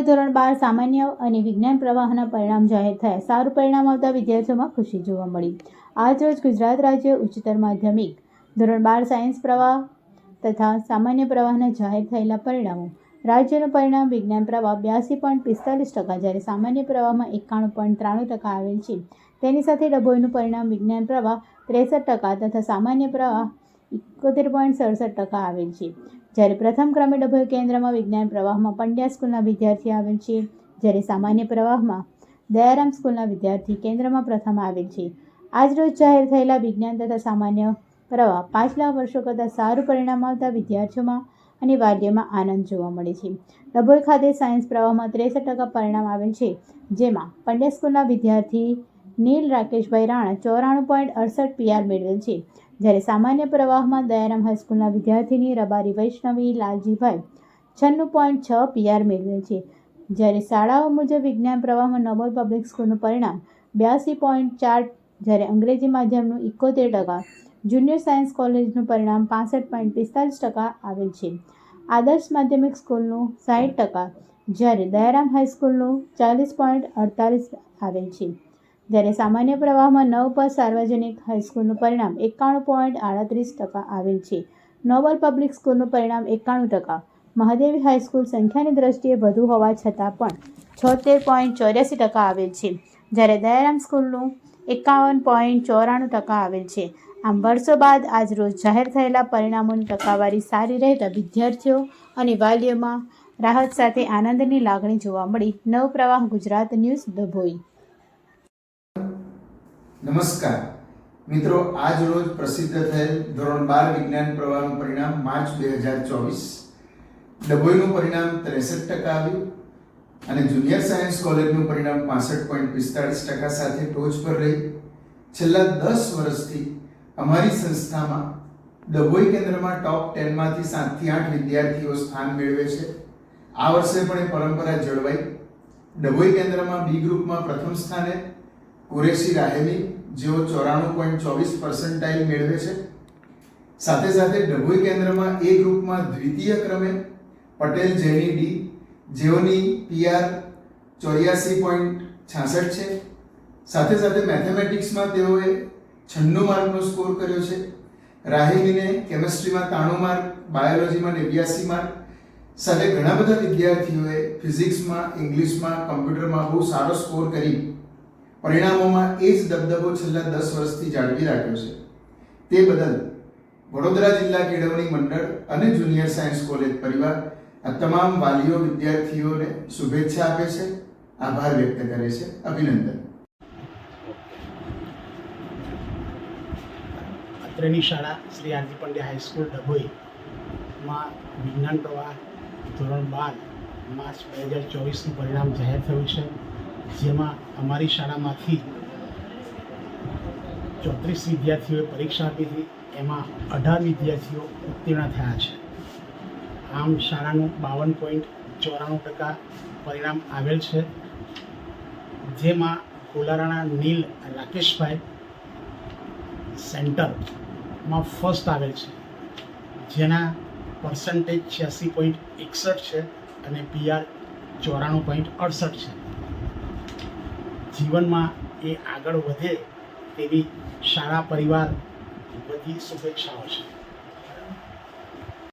ડભોઈ ધોરણ બાર સામાન્ય અને વિજ્ઞાન પ્રવાહના પરિણામ જાહેર થયા. સારું પરિણામ આવતા વિદ્યાર્થીઓમાં ખુશી જોવા મળી. આજરોજ ગુજરાત રાજ્ય ઉચ્ચતર માધ્યમિક ધોરણ બાર સાયન્સ પ્રવાહ તથા સામાન્ય પ્રવાહના જાહેર થયેલા પરિણામો. રાજ્યનું પરિણામ વિજ્ઞાન પ્રવાહ બ્યાસી પોઈન્ટ પિસ્તાલીસ ટકા જ્યારે સામાન્ય પ્રવાહમાં એકાણું પોઈન્ટ ત્રાણું ટકા આવેલ છે. તેની સાથે ડભોઈનું પરિણામ વિજ્ઞાન પ્રવાહ ત્રેસઠ ટકા તથા સામાન્ય પ્રવાહ એકોતેર પોઈન્ટ સડસઠ ટકા આવેલ છે. જ્યારે પ્રથમ ક્રમે ડભોઈ કેન્દ્રમાં વિજ્ઞાન પ્રવાહમાં પંડ્યા સ્કૂલના વિદ્યાર્થી આવેલ છે, જ્યારે સામાન્ય પ્રવાહમાં દયારામ સ્કૂલના વિદ્યાર્થી કેન્દ્રમાં પ્રથમ આવેલ છે. આજરોજ જાહેર થયેલા વિજ્ઞાન તથા સામાન્ય પ્રવાહ પાછલા વર્ષો કરતાં સારું પરિણામ આવતા વિદ્યાર્થીઓમાં અને વાલીઓમાં આનંદ જોવા મળે છે. ડભોઈ ખાતે સાયન્સ પ્રવાહમાં ત્રેસઠ ટકા પરિણામ આવેલ છે, જેમાં પંડ્યા સ્કૂલના વિદ્યાર્થી નીલ રાકેશભાઈ રાણા ચોરાણું પોઈન્ટ અડસઠ પીઆર મેળવેલ છે. જ્યારે સામાન્ય પ્રવાહમાં દયારામ હાઈસ્કૂલના વિદ્યાર્થીની રબારી વૈષ્ણવી લાલજીભાઈ છન્નું પોઈન્ટ છ પીઆર મેળવેલ છે. જ્યારે શાળાઓ મુજબ વિજ્ઞાન પ્રવાહમાં નોબલ પબ્લિક સ્કૂલનું પરિણામ બ્યાસી પોઈન્ટ ચાર, જ્યારે અંગ્રેજી માધ્યમનું ઇકોતેર ટકા જુનિયર સાયન્સ કોલેજનું પરિણામ પાસઠ પોઈન્ટ પિસ્તાલીસ ટકા આવેલ છે. આદર્શ માધ્યમિક સ્કૂલનું સાઠ ટકા, જ્યારે દયારામ હાઈસ્કૂલનું ચાલીસ પોઈન્ટ અડતાલીસ આવેલ છે. જ્યારે સામાન્ય પ્રવાહમાં નવ પર સાર્વજનિક હાઈસ્કૂલનું પરિણામ એકાણું પોઈન્ટ આડત્રીસ ટકા આવેલ છે. નોબલ પબ્લિક સ્કૂલનું પરિણામ એકાણું ટકા. મહાદેવી હાઈસ્કૂલ સંખ્યાની દ્રષ્ટિએ વધુ હોવા છતાં પણ છોતેર પોઈન્ટ ચોર્યાસી ટકા આવેલ છે. જ્યારે દયારામ સ્કૂલનું એકાવન પોઈન્ટ ચોરાણું ટકા આવેલ છે. આમ વર્ષો બાદ આજ રોજ જાહેર થયેલા પરિણામોની ટકાવારી સારી રહેતા વિદ્યાર્થીઓ અને વાલીઓમાં રાહત સાથે આનંદની લાગણી જોવા મળી. નવ પ્રવાહ ગુજરાત ન્યૂઝ ડભોઈ નમસ્કાર. મિત્રો, આજ રોજ પ્રસિદ્ધ થયેલ ધોરણ બાર વિજ્ઞાન પ્રવાહનું પરિણામ માર્ચ બે હજાર ચોવીસ. ડભોઈનું પરિણામ ત્રેસઠ ટકા આવ્યું અને જુનિયર સાયન્સ કોલેજનું પરિણામ પાસઠ પોઈન્ટ પિસ્તાળીસ ટકા સાથે ટોચ પર રહી. છેલ્લા દસ વર્ષથી અમારી સંસ્થામાં ડભોઈ કેન્દ્રમાં ટોપ ટેનમાંથી સાતથી આઠ વિદ્યાર્થીઓ સ્થાન મેળવે છે. આ વર્ષે પણ એ પરંપરા જળવાઈ. ડભોઈ કેન્દ્રમાં બી ગ્રુપમાં પ્રથમ સ્થાને કુરેશી રાહેલી જેઓ ચોરાણું પોઈન્ટ ચોવીસ પર્સન્ટાઇલ મેળવે છે. સાથે સાથે ડભોઈ કેન્દ્રમાં એ ગ્રુપમાં દ્વિતીય ક્રમે પટેલ જેની ડી, જેઓની પીઆર ચોર્યાસી પોઈન્ટ છાસઠ છે. સાથે સાથે મેથેમેટિક્સમાં તેઓએ છન્નું માર્કનો સ્કોર કર્યો છે. રાહિમીને કેમેસ્ટ્રીમાં ત્રાણું માર્ક, બાયોલોજીમાં નેવ્યાસી માર્ક. સાથે ઘણા બધા વિદ્યાર્થીઓએ ફિઝિક્સમાં, ઇંગ્લિશમાં, કમ્પ્યુટરમાં બહુ સારો સ્કોર કરી પરિણામોમાં એ જ દબદબો છેલ્લા દસ વર્ષથી જાળવી રાખ્યો છે. તે બદલ વડોદરા જિલ્લા કેળવણી મંડળ અને જુનિયર સાયન્સ કોલેજ પરિવાર આ તમામ વાલીઓ, વિદ્યાર્થીઓને શુભેચ્છા આપે છે, આભાર વ્યક્ત કરે છે, અભિનંદન. અત્રેની શાળા શ્રી આરજી પંડ્યા હાઈસ્કૂલ ડભોઈમાં વિજ્ઞાન પ્રવાહ ધોરણ બાર માર્ચ બે હજાર ચોવીસનું પરિણામ જાહેર થયું છે. જેમાં અમારી શાળામાંથી ચોત્રીસ વિદ્યાર્થીઓએ પરીક્ષા આપી હતી. એમાં અઢાર વિદ્યાર્થીઓ ઉત્તીર્ણ થયા છે. આમ શાળાનું બાવન પોઈન્ટ ચોરાણું ટકા પરિણામ આવેલ છે. જેમાં કોલારાના નીલ રાકેશભાઈ સેન્ટરમાં ફર્સ્ટ આવેલ છે. જેના પર્સન્ટેજ છ્યાસી પોઈન્ટ એકસઠ છે અને પીઆર ચોરાણું પોઈન્ટ અડસઠ છે. જીવનમાં એ આગળ વધે તેવી શાળા પરિવાર બધી શુભેચ્છાઓ છે.